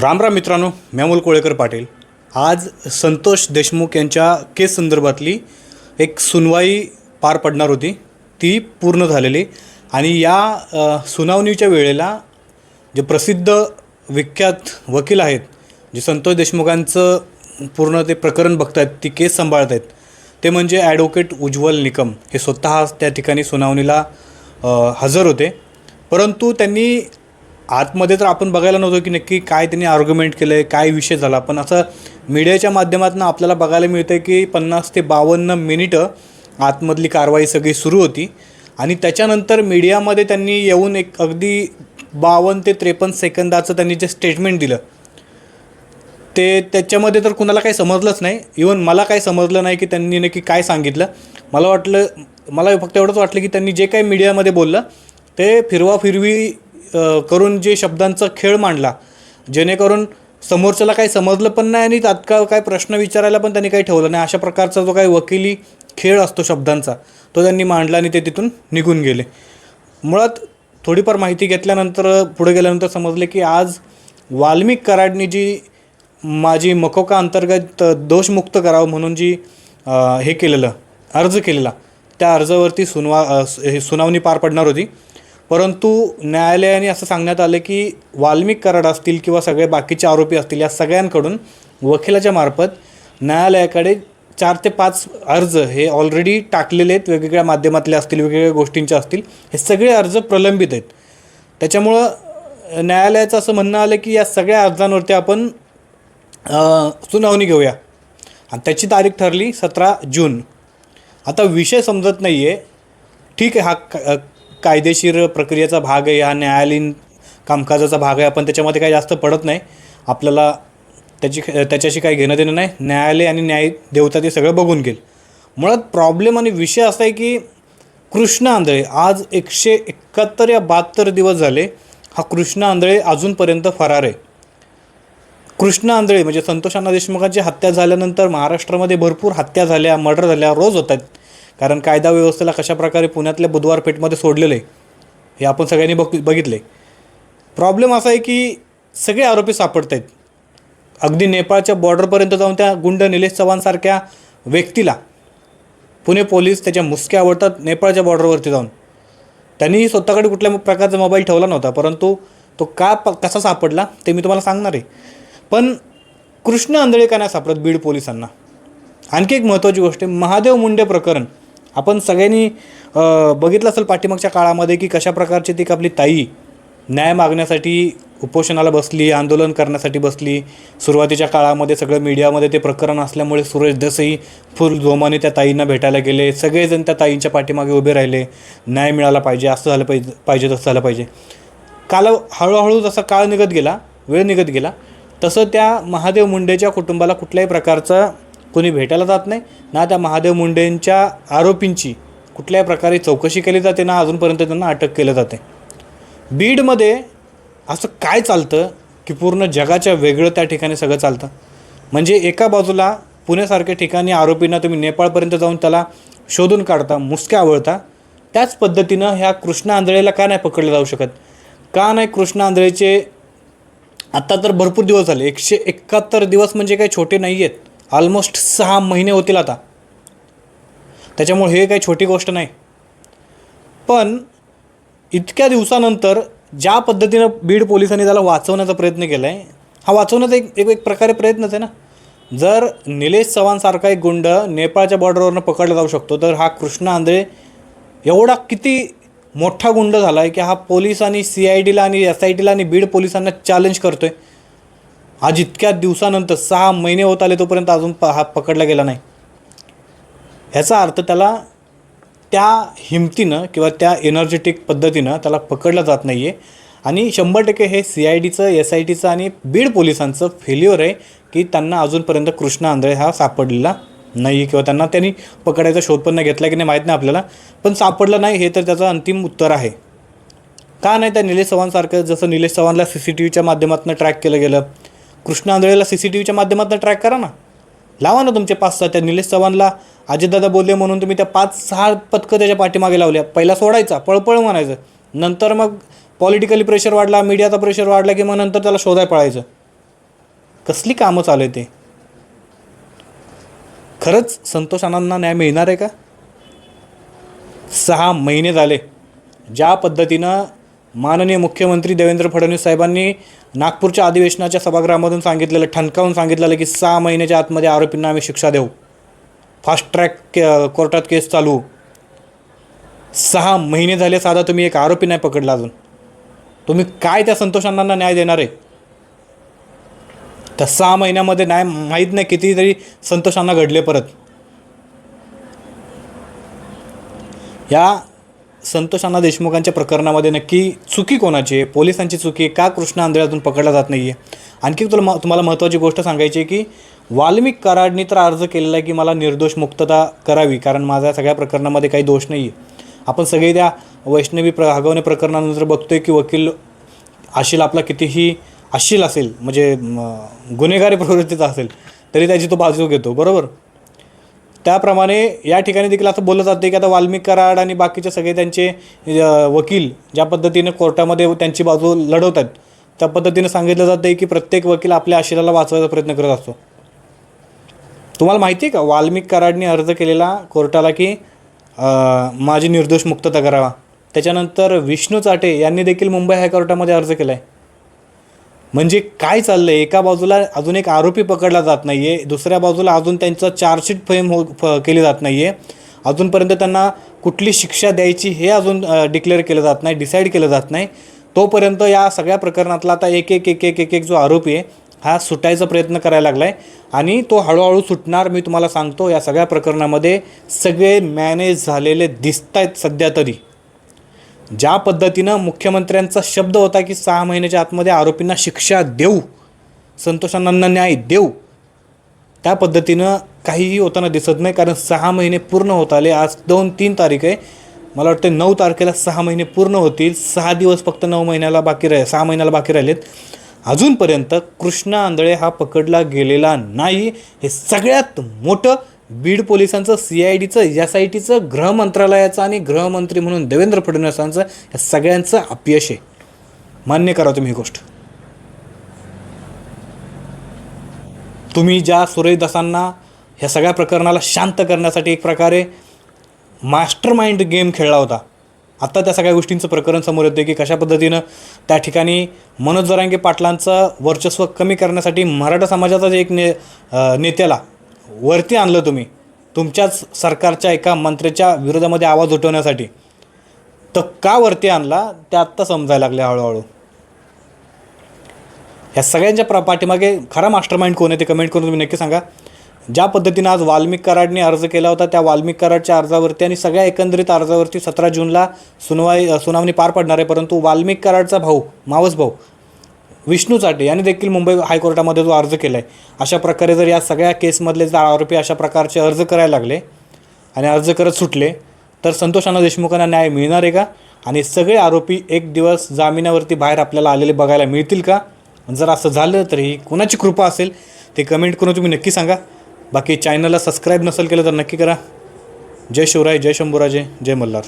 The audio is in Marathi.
राम राम मित्रांनो मी अमोल कोळेकर पाटील. आज संतोष देशमुख यांच्या केस संदर्भातली एक सुनवाई पार पडणार होती. ती पूर्ण झालेली. आणि या सुनावणीच्या वेळेला जे प्रसिद्ध विख्यात वकील आहेत जे संतोष देशमुखांचं पूर्ण ते प्रकरण बघतायत ती केस सांभाळत आहेत ते म्हणजे ॲडव्होकेट उज्ज्वल निकम. हे स्वतः त्या ठिकाणी सुनावणीला हजर होते. परंतु त्यांनी आतमध्ये तर आपण बघायला नव्हतं की नक्की काय त्यांनी आर्ग्युमेंट केलं आहे काय विषय झाला. पण असं मीडियाच्या माध्यमातून आपल्याला बघायला मिळतं की पन्नास ते बावन्न मिनिटं आतमधली कारवाई सगळी सुरू होती. आणि त्याच्यानंतर मीडियामध्ये त्यांनी येऊन एक अगदी बावन्न ते त्रेपन्न सेकंदाचं त्यांनी जे स्टेटमेंट दिलं ते त्याच्यामध्ये तर कुणाला काही समजलंच नाही. इवन मला काही समजलं नाही की त्यांनी नक्की काय सांगितलं. मला वाटलं मला फक्त एवढंच वाटलं की त्यांनी जे काही मीडियामध्ये बोललं ते फिरवाफिरवी फिरवी करून जे शब्दांचा खेळ मांडला जेणेकरून समोरच्याला काही समजलं पण नाही आणि तात्काळ काय प्रश्न विचारायला पण त्यांनी काही ठेवलं नाही. अशा प्रकारचा जो काही वकिली खेळ असतो शब्दांचा तो त्यांनी मांडला आणि ते तिथून निघून गेले. मुळात थोडीफार माहिती घेतल्यानंतर पुढे गेल्यानंतर समजले की आज वाल्मिक कराडनी जी माझी मकोका अंतर्गत दोषमुक्त करावं म्हणून जी हे केलेलं अर्ज केलेला त्या अर्जावरती सुनवा हे सुनावणी पार पडणार होती. परंतु न्यायालयाने असं सांगण्यात आलं की वाल्मिक कराड असतील किंवा सगळे बाकीचे आरोपी असतील या सगळ्यांकडून वकिलाच्या मार्फत न्यायालयाकडे चार ते पाच अर्ज हे ऑलरेडी टाकलेले आहेत. वेगवेगळ्या माध्यमातले असतील वेगवेगळ्या गोष्टींचे असतील. हे सगळे अर्ज प्रलंबित आहेत. त्याच्यामुळं न्यायालयाचं असं म्हणणं आलं की या सगळ्या अर्जांवरती आपण सुनावणी घेऊया. आणि त्याची तारीख ठरली सतरा जून. आता विषय समजत नाही आहे ठीक आहे हा कायदेशीर प्रक्रियेचा भाग आहे हा न्यायालयीन कामकाजाचा भाग आहे आपण त्याच्यामध्ये काही जास्त पडत नाही. आपल्याला त्याची त्याच्याशी काही घेणं देणं नाही. न्यायालय आणि न्याय देवता ते सगळं बघून घेईल. मुळात प्रॉब्लेम आणि विषय असा आहे की कृष्ण आंधळे आज एकशे एकाहत्तर या बहात्तर दिवस झाले हा कृष्ण आंधळे अजूनपर्यंत फरार आहे. कृष्ण आंधळे म्हणजे संतोष अण्णा देशमुखांची हत्या झाल्यानंतर महाराष्ट्रामध्ये भरपूर हत्या झाल्या मर्डर झाल्या रोज होत आहेत कारण कायदा व्यवस्थेला कशाप्रकारे पुण्यातल्या बुधवार पेठमध्ये सोडलेलं आहे हे आपण सगळ्यांनी बघ बघितले प्रॉब्लेम असा आहे की सगळे आरोपी सापडत आहेत अगदी नेपाळच्या बॉर्डरपर्यंत जाऊन त्या गुंड निलेश चव्हाणसारख्या व्यक्तीला पुणे पोलीस त्याच्या मुसक्या आवडतात नेपाळच्या बॉर्डरवरती जाऊन. त्यांनी स्वतःकडे कुठल्या प्रकारचा मोबाईल ठेवला नव्हता परंतु तो का प कसा सापडला ते मी तुम्हाला सांगणार आहे. पण कृष्ण आंधळे का नाही सापडत बीड पोलिसांना. आणखी एक महत्त्वाची गोष्ट आहे महादेव मुंडे प्रकरण. आपण सगळ्यांनी बघितलं असेल पाठीमागच्या काळामध्ये की कशा प्रकारची ती आपली ताई न्याय मागण्यासाठी उपोषणाला बसली आंदोलन करण्यासाठी बसली. सुरुवातीच्या काळामध्ये सगळं मीडियामध्ये ते प्रकरण असल्यामुळे सुरेश देसाई फुल जोमाने त्या ताईंना भेटायला गेले. सगळेजण त्या ताईंच्या पाठीमागे उभे राहिले. न्याय मिळाला पाहिजे असं झालं पाहिजे पाहिजे तसं झालं पाहिजे. काल हळूहळू जसा काळ निघत गेला वेळ निघत गेला तसं त्या महादेव मुंडेच्या कुटुंबाला कुठल्याही प्रकारचा कोणी भेटायला जात नाही ना त्या महादेव मुंडेंच्या आरोपींची कुठल्याही प्रकारे चौकशी केली जाते ना अजूनपर्यंत त्यांना अटक केलं जाते. बीडमध्ये असं काय चालतं की पूर्ण जगाच्या वेगळं त्या ठिकाणी सगळं चालतं? म्हणजे एका बाजूला पुण्यासारख्या ठिकाणी आरोपींना तुम्ही नेपाळपर्यंत जाऊन त्याला शोधून काढता मुसक्या आवळता त्याच पद्धतीनं ह्या कृष्ण आंधळेला का नाही पकडलं जाऊ शकत? का नाही कृष्ण आंधळेचे आत्ता तर भरपूर दिवस झाले एकशे एकाहत्तर दिवस म्हणजे काही छोटे नाही आहेत ऑलमोस्ट सहा महिने होतील आता. त्याच्यामुळे हे काही छोटी गोष्ट नाही. पण इतक्या दिवसानंतर ज्या पद्धतीनं बीड पोलिसांनी त्याला वाचवण्याचा प्रयत्न केला आहे हा वाचवण्याचा एक एक एक प्रकारे प्रयत्नच आहे ना. जर निलेश चव्हाणसारखा एक गुंड नेपाळच्या बॉर्डरवरनं पकडला जाऊ शकतो तर हा कृष्ण आंधळे एवढा किती मोठा गुंड झाला आहे की हा पोलिसांनी आणि सी आय डीला आणि एस आय टीला आणि बीड पोलिसांना चॅलेंज करतो आहे आज इतक्या दिवसानंतर सहा महिने होत आले तोपर्यंत अजून प हा पकडला गेला नाही. ह्याचा अर्थ त्याला त्या हिमतीनं किंवा त्या एनर्जेटिक पद्धतीनं त्याला पकडलं जात नाही आहे आणि शंभर टक्के हे सी आय डीचं एस आय टीचं आणि बीड पोलिसांचं फेल्युअर आहे की त्यांना अजूनपर्यंत कृष्ण आंधळे हा सापडलेला नाही किंवा त्यांना त्यांनी पकडायचा शोध पण नाही घेतला की नाही माहीत नाही आपल्याला. पण सापडलं नाही हे तर त्याचं अंतिम उत्तर आहे. का नाही त्या निलेश चव्हाणसारखं जसं निलेश चव्हाणला सी सी टी व्हीच्या माध्यमातून ट्रॅक केलं गेलं कृष्ण आंधळेला सी सी टी व्हीच्या माध्यमातून ट्रॅक करा ना. लावा ना तुमचे पाच सहा त्या निलेश चव्हाणला. अजितदादा बोलले म्हणून तुम्ही त्या पाच सहा पथकं त्याच्या पाठीमागे लावल्या. पहिला सोडायचा पळपळ म्हणायचं. नंतर मग पॉलिटिकली प्रेशर वाढला मीडियाचा प्रेशर वाढला की मग नंतर त्याला शोधाय पळायचं. कसली कामं चालू आहे ते? खरंच संतोष अण्णांना न्याय मिळणार आहे का? सहा महिने झाले. ज्या पद्धतीनं माननीय मुख्यमंत्री देवेंद्र फडणवीस साहेबांनी नागपूरच्या अधिवेशनाच्या सभागृहामधून सांगितलेलं ठणकावून सांगितलेलं की सहा महिन्याच्या आतमध्ये आरोपींना आम्ही शिक्षा देऊ. फास्ट ट्रॅक के कोर्टात केस चालू. सहा महिने झाले साधा तुम्ही एक आरोपी नाही पकडला अजून. तुम्ही काय त्या संतोषांना न्याय देणार आहे? त्या सहा महिन्यामध्ये न्याय माहीत नाही कितीतरी संतोषांना घडले परत. या संतोषांना देशमुखांच्या प्रकरणामध्ये नक्की चुकी कोणाची आहे? पोलिसांची चुकी आहे का? कृष्णा आंधळ्यातून पकडला जात नाही आहे आणखी तुला म तुम्हाला महत्त्वाची गोष्ट सांगायची आहे की वाल्मिक कराडनी तर अर्ज केलेला आहे की मला निर्दोष मुक्तता करावी कारण माझ्या सगळ्या प्रकरणामध्ये काही दोष नाही आहे आपण सगळे त्या वैष्णवी प्र हगवणे प्रकरणानंतर बघतोय की वकील आशील आपला कितीही आशील असेल म्हणजे गुन्हेगारी प्रवृत्तीचा असेल तरी त्याची तो बाजू घेतो बरोबर? त्याप्रमाणे या ठिकाणी देखील असं बोललं जातं की आता वाल्मिक कराड आणि बाकीचे सगळे त्यांचे वकील ज्या पद्धतीने कोर्टामध्ये त्यांची बाजू लढवत आहेत त्या पद्धतीने सांगितलं जातं की प्रत्येक वकील आपल्या आशिलाला वाचवायचा प्रयत्न करत असतो. तुम्हाला माहिती आहे का वाल्मिक कराडने अर्ज केलेला कोर्टाला की माझी निर्दोष मुक्तता करावा? त्याच्यानंतर विष्णू चाटे यांनी देखील मुंबई हायकोर्टामध्ये अर्ज केला आहे म्हणजे काय चाललं आहे एका बाजूला अजून एक आरोपी पकडला जात नाही आहे दुसऱ्या बाजूला अजून त्यांचं चार्जशीट फेम हो फ केली जात नाही आहे अजूनपर्यंत त्यांना कुठली शिक्षा द्यायची हे अजून डिक्लेअर केलं जात नाही डिसाईड केलं जात नाही. तोपर्यंत या सगळ्या प्रकरणातला आता एक एक एक एक एक एक जो आरोपी आहे हा सुटायचा प्रयत्न करायला लागला आहे आणि तो हळूहळू सुटणार मी तुम्हाला सांगतो या सगळ्या प्रकरणामध्ये सगळे मॅनेज झालेले दिसत आहेत सध्या तरी. ज्या पद्धतीनं मुख्यमंत्र्यांचा शब्द होता की सहा महिन्याच्या आतमध्ये आरोपींना शिक्षा देऊ संतोषांना न्याय देऊ त्या पद्धतीनं काहीही होताना दिसत नाही. कारण सहा महिने पूर्ण होत आले. आज दोन तीन तारीख आहे. मला वाटतं नऊ तारखेला सहा महिने पूर्ण होतील. सहा दिवस फक्त नऊ महिन्याला बाकी राहिले. सहा महिन्याला बाकी राहिलेत. अजूनपर्यंत कृष्णा आंधळे हा पकडला गेलेला नाही. हे सगळ्यात मोठं बीड पोलिसांचं सी आय डीचं एस आय टीचं गृहमंत्रालयाचं आणि गृहमंत्री म्हणून देवेंद्र फडणवीसांचं या सगळ्यांचं अपयश आहे. मान्य करा तुम्ही ही गोष्ट. तुम्ही ज्या सुरेशदासांना ह्या सगळ्या प्रकरणाला शांत करण्यासाठी एक प्रकारे मास्टर माइंड गेम खेळला होता आत्ता त्या सगळ्या गोष्टींचं प्रकरण समोर येतं की कशा पद्धतीनं त्या ठिकाणी मनोज जरांगे पाटलांचं वर्चस्व कमी करण्यासाठी मराठा समाजाचा जे एक ने नेत्याला वरती आणलं तुम्ही तुमच्याच सरकारच्या एका मंत्र्याच्या विरोधामध्ये आवाज उठवण्यासाठी. तर का वरती आणला ते आत्ता समजायला लागले हळूहळू. ह्या सगळ्यांच्या प्र पाठीमागे खरा मास्टर माइंड कोण आहे ते कमेंट करून तुम्ही नक्की सांगा. ज्या पद्धतीनं आज वाल्मिक कराडने अर्ज केला होता त्या वाल्मिक कराडच्या अर्जावरती आणि सगळ्या एकंदरीत अर्जावरती सतरा जूनला सुनवाई सुनावणी पार पडणार आहे परंतु वाल्मिक कराडचा भाऊ मावस भाऊ विष्णू चाटे यांनी देखील मुंबई हायकोर्टामध्ये जो अर्ज केला आहे अशा प्रकारे जर या सगळ्या केसमधले जर आरोपी अशा प्रकारचे अर्ज करायला लागले आणि अर्ज करत सुटले तर संतोषांना देशमुखांना न्याय मिळणार आहे का? आणि सगळे आरोपी एक दिवस जामिनावरती बाहेर आपल्याला आलेले बघायला मिळतील का? जर असं झालं तर ही कोणाची कृपा असेल ते कमेंट करून तुम्ही नक्की सांगा. बाकी चॅनलला सबस्क्राईब नसेल केलं तर नक्की करा. जय शिवराय जय शंभूराजे जय मल्हार.